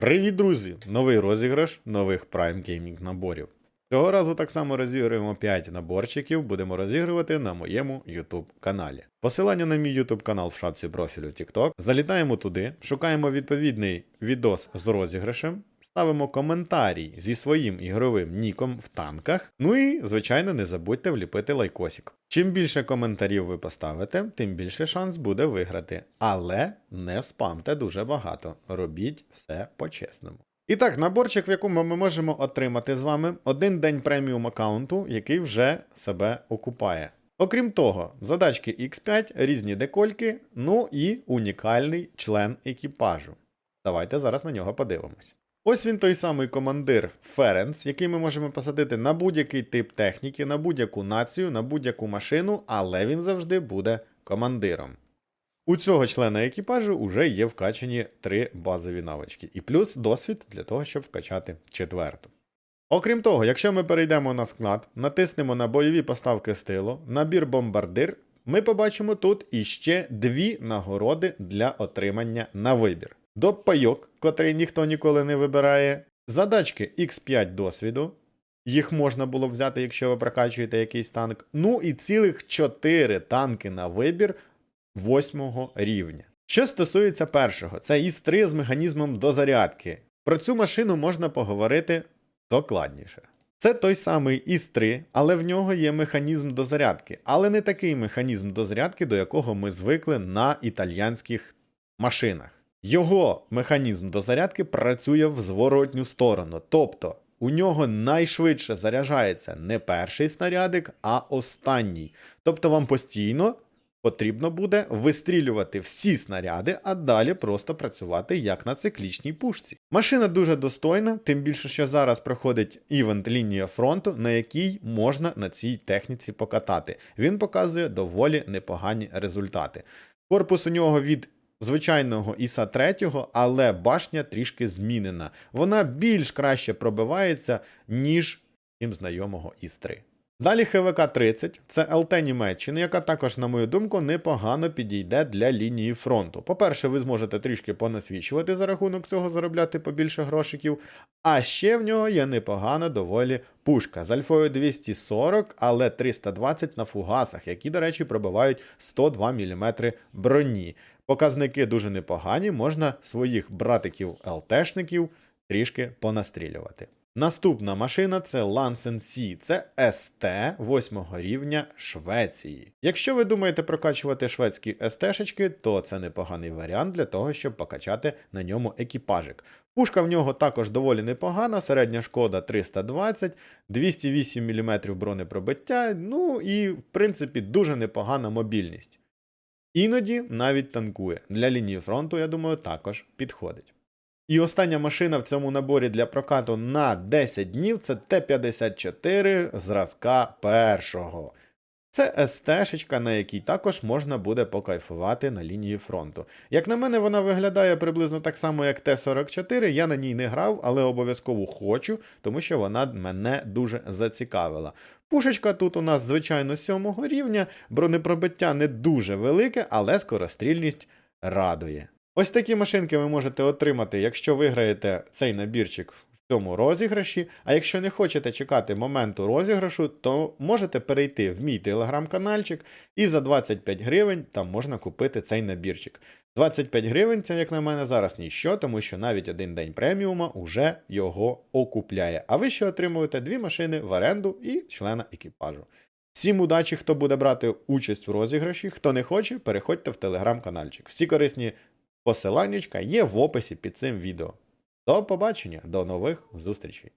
Привіт, друзі! Новий розіграш нових Prime Gaming наборів. Цього разу так само розігруємо 5 наборчиків, будемо розігрувати на моєму YouTube каналі. Посилання на мій YouTube канал в шапці профілю TikTok. Залітаємо туди, шукаємо відповідний відос з розіграшем, ставимо коментарій зі своїм ігровим ніком в танках. Ну і, звичайно, не забудьте вліпити лайкосик. Чим більше коментарів ви поставите, тим більше шанс буде виграти. Але не спамте дуже багато. Робіть все по-чесному. І так, наборчик, в якому ми можемо отримати з вами один день преміум аккаунту, який вже себе окупає. Окрім того, задачки X5, різні декольки, ну і унікальний член екіпажу. Давайте зараз на нього подивимось. Ось він той самий командир Ференс, який ми можемо посадити на будь-який тип техніки, на будь-яку націю, на будь-яку машину, але він завжди буде командиром. У цього члена екіпажу вже є вкачані три базові навички, і плюс досвід для того, щоб вкачати четверту. Окрім того, якщо ми перейдемо на склад, натиснемо на бойові поставки стилу, набір бомбардир, ми побачимо тут іще дві нагороди для отримання на вибір. Доп пайок, котрий ніхто ніколи не вибирає, задачки X5 досвіду. Їх можна було взяти, якщо ви прокачуєте якийсь танк. Ну і цілих 4 танки на вибір восьмого рівня. Що стосується першого, це ІС-3 з механізмом дозарядки. Про цю машину можна поговорити докладніше. Це той самий ІС-3, але в нього є механізм дозарядки, але не такий механізм дозарядки, до якого ми звикли на італьянських машинах. Його механізм дозарядки працює в зворотню сторону, тобто у нього найшвидше заряджається не перший снарядик, а останній. Тобто вам постійно потрібно буде вистрілювати всі снаряди, а далі просто працювати як на циклічній пушці. Машина дуже достойна, тим більше, що зараз проходить івент лінія фронту, на якій можна на цій техніці покатати. Він показує доволі непогані результати. Корпус у нього від звичайного іса 3, але башня трішки змінена. Вона більш краще пробивається, ніж їм знайомого іс 3. Далі ХВК-30 це ЛТ Німеччини, яка також, на мою думку, непогано підійде для лінії фронту. По-перше, ви зможете трішки понасвічувати за рахунок цього заробляти побільше грошиків. А ще в нього є непогана доволі пушка з альфою 240, але 320 на фугасах, які, до речі, пробивають 102 мм броні. Показники дуже непогані, можна своїх братиків ЛТшників трішки понастрілювати. Наступна машина це Lansen C, це СТ 8 рівня Швеції. Якщо ви думаєте прокачувати шведські СТшечки, то це непоганий варіант для того, щоб покачати на ньому екіпажик. Пушка в нього також доволі непогана, середня шкода 320, 208 мм бронепробиття, ну і в принципі дуже непогана мобільність. Іноді навіть танкує. Для лінії фронту, я думаю, також підходить. І остання машина в цьому наборі для прокату на 10 днів це Т-54 зразка першого. Це СТ-шечка, на якій також можна буде покайфувати на лінії фронту. Як на мене, вона виглядає приблизно так само, як Т-44. Я на ній не грав, але обов'язково хочу, тому що вона мене дуже зацікавила. Пушечка тут у нас, звичайно, сьомого рівня, бронепробиття не дуже велике, але скорострільність радує. Ось такі машинки ви можете отримати, якщо виграєте цей набірчик в цьому розіграші. А якщо не хочете чекати моменту розіграшу, то можете перейти в мій телеграм-канальчик і за 25 гривень там можна купити цей набірчик. 25 гривень це, як на мене, зараз ніщо, тому що навіть один день преміума уже його окупляє. А ви ще отримуєте дві машини в оренду і члена екіпажу. Всім удачі, хто буде брати участь у розіграші. Хто не хоче, переходьте в телеграм-канальчик. Всі корисні посиланнячка є в описі під цим відео. До побачення, до нових зустрічей!